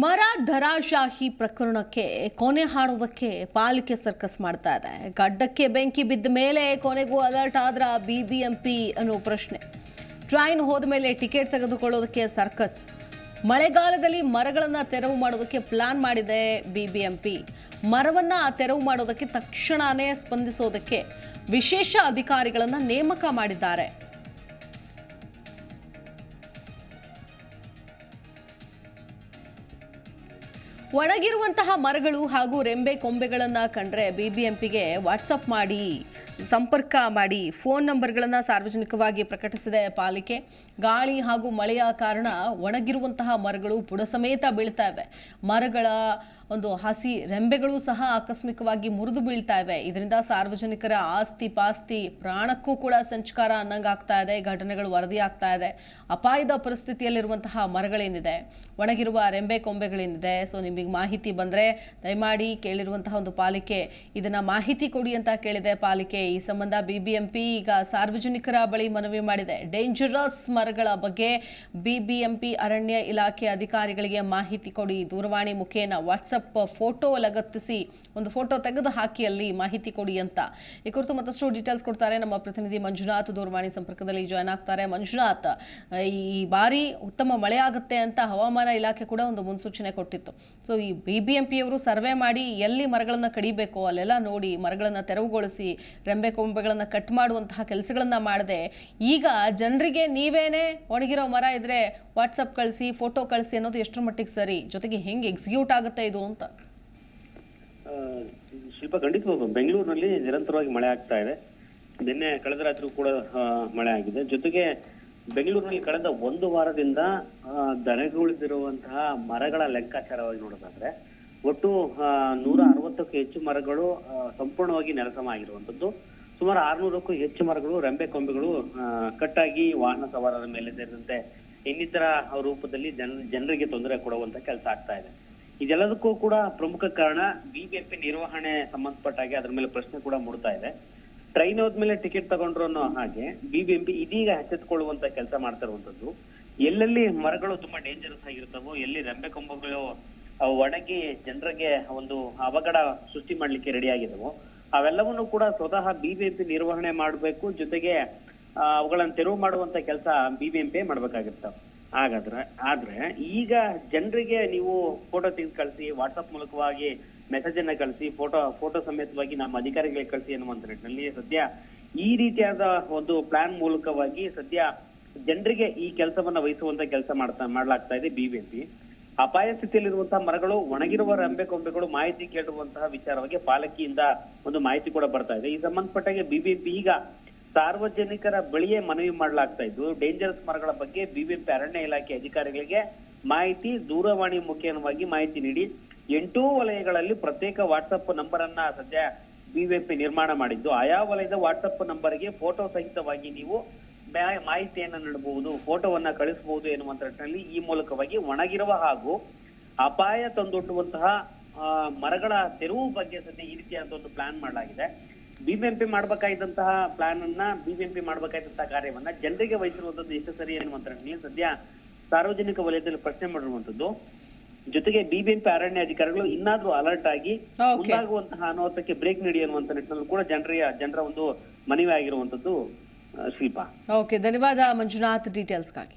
ಮರ ಧರಾಶಾಹಿ ಪ್ರಕರಣಕ್ಕೆ ಕೊನೆ ಹಾಡೋದಕ್ಕೆ ಪಾಲಿಕೆ ಸರ್ಕಸ್ ಮಾಡ್ತಾ ಇದೆ. ಗಡ್ಡಕ್ಕೆ ಬೆಂಕಿ ಬಿದ್ದ ಮೇಲೆ ಕೊನೆಗೂ ಅಲರ್ಟ್ ಆದ್ರ ಬಿ ಬಿ ಎಂ ಪಿ ಅನ್ನೋ ಪ್ರಶ್ನೆ. ಟ್ರೈನ್ ಹೋದ ಮೇಲೆ ಟಿಕೆಟ್ ತೆಗೆದುಕೊಳ್ಳೋದಕ್ಕೆ ಸರ್ಕಸ್. ಮಳೆಗಾಲದಲ್ಲಿ ಮರಗಳನ್ನು ತೆರವು ಮಾಡೋದಕ್ಕೆ ಪ್ಲಾನ್ ಮಾಡಿದೆ ಬಿ ಬಿ ಎಂ ಪಿ ಮರವನ್ನು ತೆರವು ಮಾಡೋದಕ್ಕೆ ತಕ್ಷಣವೇ ಸ್ಪಂದಿಸೋದಕ್ಕೆ ವಿಶೇಷ ಅಧಿಕಾರಿಗಳನ್ನು ನೇಮಕ ಮಾಡಿದ್ದಾರೆ. ಒಣಗಿರುವಂತಹ ಮರಗಳು ಹಾಗೂ ರೆಂಬೆ ಕೊಂಬೆಗಳನ್ನು ಕಂಡ್ರೆ ಬಿಬಿಎಂಪಿಗೆ ವಾಟ್ಸಪ್ ಮಾಡಿ, ಸಂಪರ್ಕ ಮಾಡಿ ಫೋನ್ ನಂಬರ್ಗಳನ್ನು ಸಾರ್ವಜನಿಕವಾಗಿ ಪ್ರಕಟಿಸಿದೆ ಪಾಲಿಕೆ. ಗಾಳಿ ಹಾಗೂ ಮಳೆಯ ಕಾರಣ ಒಣಗಿರುವಂತಹ ಮರಗಳು ಬುಡ ಸಮೇತ ಬೀಳ್ತಾ ಇವೆ. ಮರಗಳ ಒಂದು ಹಸಿ ರೆಂಬೆಗಳು ಸಹ ಆಕಸ್ಮಿಕವಾಗಿ ಮುರಿದು ಬೀಳ್ತಾ ಇವೆ. ಇದರಿಂದ ಸಾರ್ವಜನಿಕರ ಆಸ್ತಿ ಪಾಸ್ತಿ ಪ್ರಾಣಕ್ಕೂ ಕೂಡ ಸಂಚಕಾರ ಅನ್ನಂಗಾಗ್ತಾ ಇದೆ. ಘಟನೆಗಳು ವರದಿ ಆಗ್ತಾ ಇದೆ. ಅಪಾಯದ ಪರಿಸ್ಥಿತಿಯಲ್ಲಿರುವಂತಹ ಮರಗಳೇನಿದೆ? ಒಣಗಿರುವ ರೆಂಬೆ ಕೊಂಬೆಗಳೇನಿದೆ? ಸೊ ನಿಮಗೆ ಮಾಹಿತಿ ಬಂದರೆ ದಯಮಾಡಿ ಕೇಳಿರುವಂತಹ ಒಂದು ಪಾಲಿಕೆ ಇದನ್ನ ಮಾಹಿತಿ ಕೊಡಿ ಅಂತ ಕೇಳಿದೆ. ಪಾಲಿಕೆ ಈ ಸಂಬಂಧ ಬಿಬಿಎಂಪಿ ಈಗ ಸಾರ್ವಜನಿಕರ ಬಳಿ ಮನವಿ ಮಾಡಿದೆ. ಡೇಂಜರಸ್ ಮರಗಳ ಬಗ್ಗೆ ಬಿಬಿಎಂಪಿ ಅರಣ್ಯ ಇಲಾಖೆ ಅಧಿಕಾರಿಗಳಿಗೆ ಮಾಹಿತಿ ಕೊಡಿ. ದೂರವಾಣಿ ಮುಖೇನ ವಾಟ್ಸಪ್ ಫೋಟೋ ಲಗತ್ತಿಸಿ ಒಂದು ಫೋಟೋ ತೆಗೆದು ಹಾಕಿ ಅಲ್ಲಿ ಮಾಹಿತಿ ಕೊಡಿ ಅಂತ. ಈ ಕುರಿತು ಮತ್ತಷ್ಟು ಡೀಟೇಲ್ಸ್ ಕೊಡ್ತಾರೆ ನಮ್ಮ ಪ್ರತಿನಿಧಿ ಮಂಜುನಾಥ್ ದೂರವಾಣಿ ಸಂಪರ್ಕದಲ್ಲಿ ಜಾಯ್ನ್ ಆಗ್ತಾರೆ. ಮಂಜುನಾಥ್, ಈ ಬಾರಿ ಉತ್ತಮ ಮಳೆ ಆಗುತ್ತೆ ಅಂತ ಹವಾಮಾನ ಇಲಾಖೆ ಕೂಡ ಒಂದು ಮುನ್ಸೂಚನೆ ಕೊಟ್ಟಿತ್ತು. ಸೊ ಈ ಬಿ ಬಿ ಎಂ ಪಿಯವರು ಸರ್ವೆ ಮಾಡಿ ಎಲ್ಲಿ ಮರಗಳನ್ನು ಕಡಿಬೇಕು, ಅಲ್ಲೆಲ್ಲ ನೋಡಿ ಮರಗಳನ್ನು ತೆರವುಗೊಳಿಸಿ, ರೆಂಬೆ ಕೊಂಬೆಗಳನ್ನು ಕಟ್ ಮಾಡುವಂತಹ ಕೆಲಸಗಳನ್ನು ಮಾಡದೆ. ಈಗ ಜನರಿಗೆ ನೀವೇನೇ ಒಣಗಿರೋ ಮರ ಇದ್ರೆ ವಾಟ್ಸಪ್ ಕಳಿಸಿ, ಫೋಟೋ ಕಳಿಸಿ ಅನ್ನೋದು ಎಷ್ಟರ ಮಟ್ಟಿಗೆ ಸರಿ? ಜೊತೆಗೆ ಹೆಂಗೆ ಎಕ್ಸಿಕ್ಯೂಟ್ ಆಗುತ್ತೆ ಇದು? ಅಂತ. ಶಿಲ್ಪ, ಖಂಡಿತವಾಗ್ಲು ಬೆಂಗಳೂರಿನಲ್ಲಿ ನಿರಂತರವಾಗಿ ಮಳೆ ಆಗ್ತಾ ಇದೆ. ನಿನ್ನೆ ಕಳೆದ ರಾತ್ರಿ ಕೂಡ ಮಳೆ ಆಗಿದೆ. ಜೊತೆಗೆ ಬೆಂಗಳೂರಿನಲ್ಲಿ ಕಳೆದ ಒಂದು ವಾರದಿಂದ ದನಗುಳಿದಿರುವಂತಹ ಮರಗಳ ಲೆಕ್ಕಾಚಾರವಾಗಿ ನೋಡೋದಾದ್ರೆ, ಒಟ್ಟು ನೂರ ಅರವತ್ತಕ್ಕೂ ಹೆಚ್ಚು ಮರಗಳು ಸಂಪೂರ್ಣವಾಗಿ ನೆಲಸಮ ಆಗಿರುವಂತದ್ದು ಸುಮಾರು ಆರ್ನೂರಕ್ಕೂ ಹೆಚ್ಚು ಮರಗಳು, ರೆಂಬೆ ಕೊಂಬೆಗಳು ಕಟ್ಟಾಗಿ ವಾಹನ ಸವಾರರ ಮೇಲೆ ಸೇರಿದಂತೆ ಇನ್ನಿತರ ರೂಪದಲ್ಲಿ ಜನ, ಜನರಿಗೆ ತೊಂದರೆ ಕೊಡುವಂತ ಕೆಲಸ ಆಗ್ತಾ ಇದೆ. ಇದೆಲ್ಲದಕ್ಕೂ ಕೂಡ ಪ್ರಮುಖ ಕಾರಣ ಬಿಬಿಎಂಪಿ ನಿರ್ವಹಣೆ ಸಂಬಂಧಪಟ್ಟಾಗೆ ಅದ್ರ ಮೇಲೆ ಪ್ರಶ್ನೆ ಕೂಡ ಮೂಡ್ತಾ ಇದೆ. ಟ್ರೈನ್ ಹೋದ್ಮೇಲೆ ಟಿಕೆಟ್ ತಗೊಂಡ್ರು ಅನ್ನೋ ಹಾಗೆ ಬಿಬಿಎಂಪಿ ಇದೀಗ ಹೆಚ್ಚೆತ್ಕೊಳ್ಳುವಂತ ಕೆಲಸ ಮಾಡ್ತಾ ಇರುವಂತದ್ದು ಎಲ್ಲೆಲ್ಲಿ ಮರಗಳು ತುಂಬಾ ಡೇಂಜರಸ್ ಆಗಿರ್ತವೋ, ಎಲ್ಲಿ ರೆಂಬೆ ಕೊಂಬಗಳು ಒಣಗಿ ಜನರಿಗೆ ಒಂದು ಅವಘಡ ಸೃಷ್ಟಿ ಮಾಡ್ಲಿಕ್ಕೆ ರೆಡಿ ಆಗಿದವೋ, ಅವೆಲ್ಲವನ್ನು ಕೂಡ ಸ್ವತಃ ಬಿಬಿಎಂಪಿ ನಿರ್ವಹಣೆ ಮಾಡಬೇಕು. ಜೊತೆಗೆ ಅವುಗಳನ್ನು ತೆರವು ಮಾಡುವಂತ ಕೆಲಸ ಬಿಬಿಎಂಪಿ ಮಾಡ್ಬೇಕಾಗಿರ್ತ ಹಾಗಾದ್ರೆ, ಆದ್ರೆ ಈಗ ಜನರಿಗೆ ನೀವು ಫೋಟೋ ತೆಗೆದು ಕಳಿಸಿ ವಾಟ್ಸಪ್ ಮೂಲಕವಾಗಿ ಮೆಸೇಜ್ ಅನ್ನ ಕಳಿಸಿ ಫೋಟೋ ಫೋಟೋ ಸಮೇತವಾಗಿ ನಮ್ಮ ಅಧಿಕಾರಿಗಳಿಗೆ ಕಳಿಸಿ ಅನ್ನುವಂತ ನಿಟ್ಟಿನಲ್ಲಿ ಸದ್ಯ ಈ ರೀತಿಯಾದ ಒಂದು ಪ್ಲಾನ್ ಮೂಲಕವಾಗಿ ಸದ್ಯ ಜನರಿಗೆ ಈ ಕೆಲಸವನ್ನ ವಹಿಸುವಂತ ಕೆಲಸ ಮಾಡ್ತಾ, ಮಾಡಲಾಗ್ತಾ ಇದೆ ಬಿಬಿಎಂಪಿ ಅಪಾಯ ಸ್ಥಿತಿಯಲ್ಲಿರುವಂತಹ ಮರಗಳು, ಒಣಗಿರುವ ರಂಬೆ ಕೊಂಬೆಗಳು, ಮಾಹಿತಿ ಕೇಳುವಂತಹ ವಿಚಾರವಾಗಿ ಪಾಲಕಿಯಿಂದ ಒಂದು ಮಾಹಿತಿ ಕೂಡ ಬರ್ತಾ ಇದೆ. ಈ ಸಂಬಂಧಪಟ್ಟಾಗೆ ಬಿಬಿಎಂಪಿ ಈಗ ಸಾರ್ವಜನಿಕರ ಬಳಿಯೇ ಮನವಿ ಮಾಡಲಾಗ್ತಾ ಇದ್ದು ಡೇಂಜರಸ್ ಮರಗಳ ಬಗ್ಗೆ ಬಿಬಿಎಂಪಿ ಅರಣ್ಯ ಇಲಾಖೆ ಅಧಿಕಾರಿಗಳಿಗೆ ಮಾಹಿತಿ, ದೂರವಾಣಿ ಮುಖೇನವಾಗಿ ಮಾಹಿತಿ ನೀಡಿ, ಎಂಟೂ ವಲಯಗಳಲ್ಲಿ ಪ್ರತ್ಯೇಕ ವಾಟ್ಸಪ್ ನಂಬರ್ ಅನ್ನ ಸದ್ಯ ಬಿಬಿಎಂಪಿ ನಿರ್ಮಾಣ ಮಾಡಿದ್ದು, ಆಯಾ ವಲಯದ ವಾಟ್ಸಪ್ ನಂಬರ್ಗೆ ಫೋಟೋ ಸಹಿತವಾಗಿ ನೀವು ಮಾಹಿತಿಯನ್ನು ನೀಡಬಹುದು ಫೋಟೋವನ್ನ ಕಳಿಸಬಹುದು ಎನ್ನುವಂತ ನಿಟ್ಟಿನಲ್ಲಿ ಈ ಮೂಲಕವಾಗಿ ಒಣಗಿರುವ ಹಾಗೂ ಅಪಾಯ ತಂದೊಡ್ಡುವಂತಹ ಮರಗಳ ತೆರವು ಬಗ್ಗೆ ಸದ್ಯ ಈ ರೀತಿಯಾದ ಒಂದು ಪ್ಲಾನ್ ಮಾಡಲಾಗಿದೆ. ಬಿಬಿಎಂಪಿ ಮಾಡ್ಬೇಕಾಗಿದ್ದಂತಹ ಪ್ಲಾನ್ ಅನ್ನ ಬಿಬಿಎಂಪಿ ಮಾಡ್ಬೇಕಾಗಿದ್ದಂತಹ ಕಾರ್ಯವನ್ನ ಜನರಿಗೆ ವಹಿಸಿರುವಂತದ್ದು ಎಷ್ಟು ಸರಿ ಅನ್ನುವಂತ ನಿಟ್ಟಿನಲ್ಲಿ ಸದ್ಯ ಸಾರ್ವಜನಿಕ ವಲಯದಲ್ಲಿ ಪ್ರಶ್ನೆ ಮಾಡಿರುವಂತದ್ದು ಜೊತೆಗೆ ಬಿಬಿಎಂಪಿ ಅರಣ್ಯ ಅಧಿಕಾರಿಗಳು ಇನ್ನಾದ್ರೂ ಅಲರ್ಟ್ ಆಗಿ. ಮುಂದಾಗುವಂತಹ ಅನಾಹುತಕ್ಕೆ ಬ್ರೇಕ್ ನೀಡಿ ಅನ್ನುವಂತ ನಿಟ್ಟಿನಲ್ಲಿ ಕೂಡ ಜನರಿಗೆ ಜನರ ಒಂದು ಮನವಿ ಆಗಿರುವಂತದ್ದು ಶಿಲ್ಪ. ಓಕೆ ಧನ್ಯವಾದ ಮಂಜುನಾಥ್ ಡೀಟೇಲ್ಸ್ಗಾಗಿ